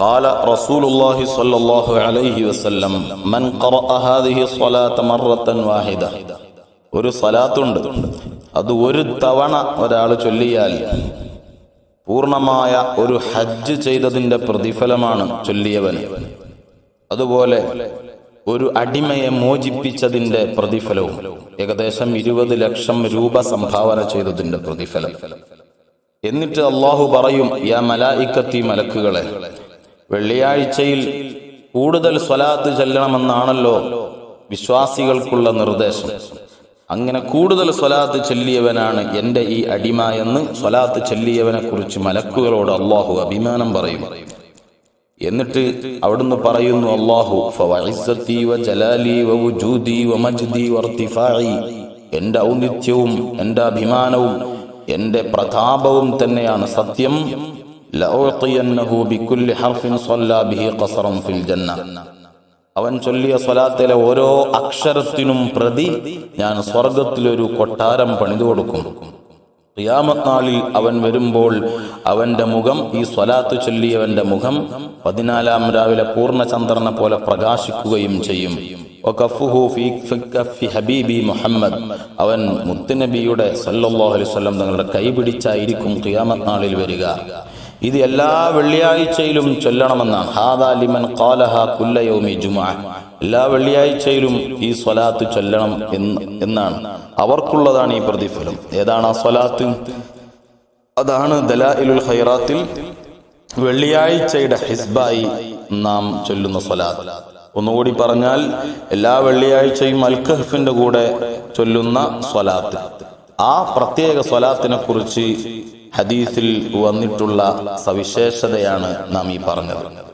قال رسول الله صلى الله عليه وسلم من قرأ هذه الصلاة مرة واحدة ഒരു സലാത്തുണ്ട് അത് ഒരു തവണ ഒരാൾ ചൊല്ലിയാൽ പൂർണ്ണമായ ഒരു ഹജ്ജ് ചെയ്തതിന്റെ പ്രതിഫലമാണ് ചൊല്ലിയവന് അതുപോലെ ഒരു അടിമയെ മോചിപ്പിച്ചതിന്റെ പ്രതിഫലവും ഏകദേശം ഇരുപത് ലക്ഷം രൂപ സംഭാവന ചെയ്തതിന്റെ പ്രതിഫലം എന്നിട്ട് അള്ളാഹു പറയും യാ മലായിക്കത്തി മലക്കുകളെ വെള്ളിയാഴ്ചയിൽ കൂടുതൽ സ്വലാത്ത് ചെല്ലണമെന്നാണല്ലോ വിശ്വാസികൾക്കുള്ള നിർദ്ദേശം. അങ്ങനെ കൂടുതൽ സ്വലാത്ത് ചെല്ലിയവനാണ് എന്റെ ഈ അടിമ എന്ന് സ്വലാത്ത് ചെല്ലിയവനെ കുറിച്ച് മലക്കുകളോട് അള്ളാഹു അഭിമാനം പറയും. എന്നിട്ട് അവിടുന്ന് പറയുന്നു അള്ളാഹു എന്റെ ഔന്നിത്യവും എന്റെ അഭിമാനവും എന്റെ പ്രതാപവും തന്നെയാണ് സത്യം. അവൻ ചൊല്ലിയ സ്വലാത്തിലെ ഓരോ അക്ഷരത്തിനും പ്രതി ഞാൻ സ്വർഗത്തിലൊരു കൊട്ടാരം പണിതു കൊടുക്കും. ഖിയാമത്ത് അവൻ വരുമ്പോൾ അവന്റെ മുഖം ഈ സ്വലാത്ത് ചൊല്ലിയവന്റെ മുഖം പതിനാലാം രാവിലെ പൂർണചന്ദ്രനെ പോലെ പ്രകാശിക്കുകയും ചെയ്യും. ഹബീബി മുഹമ്മദ്. അവൻ മുത്തുനബിയുടെ സല്ലല്ലാഹു അലൈഹി വസല്ലം തങ്ങളുടെ കൈ പിടിച്ചായിരിക്കും നാളിൽ വരിക. ഇത് എല്ലാ വെള്ളിയാഴ്ചയിലും ചൊല്ലണമെന്നാണ്. ഹാദാ ലിമൻ ഖാലഹ കുല്ല യൗമി ജുമുഅ. എല്ലാ വെള്ളിയാഴ്ചയിലും ഈ സ്വലാത്ത് ചൊല്ലണം എന്ന് എന്നാണ്. അവർക്കുള്ളതാണ് ഈ പ്രതിഫലം. ഏതാണ് ആ സ്വലാത്ത്? അതാണ് ദലാഇലുൽ ഖൈറാത്തിൽ വെള്ളിയാഴ്ചയുടെ ഹിസ്ബായി നാം ചൊല്ലുന്ന സ്വലാത്ത്. ഒന്നുകൂടി പറഞ്ഞാൽ എല്ലാ വെള്ളിയാഴ്ചയും അൽഖഹഫിന്റെ കൂടെ ചൊല്ലുന്ന സ്വലാത്ത്. ആ പ്രത്യേക സ്വലാത്തിനെ കുറിച്ച് ഹദീസിൽ വന്നിട്ടുള്ള സവിശേഷതയാണ് നാം ഈ പറഞ്ഞത്.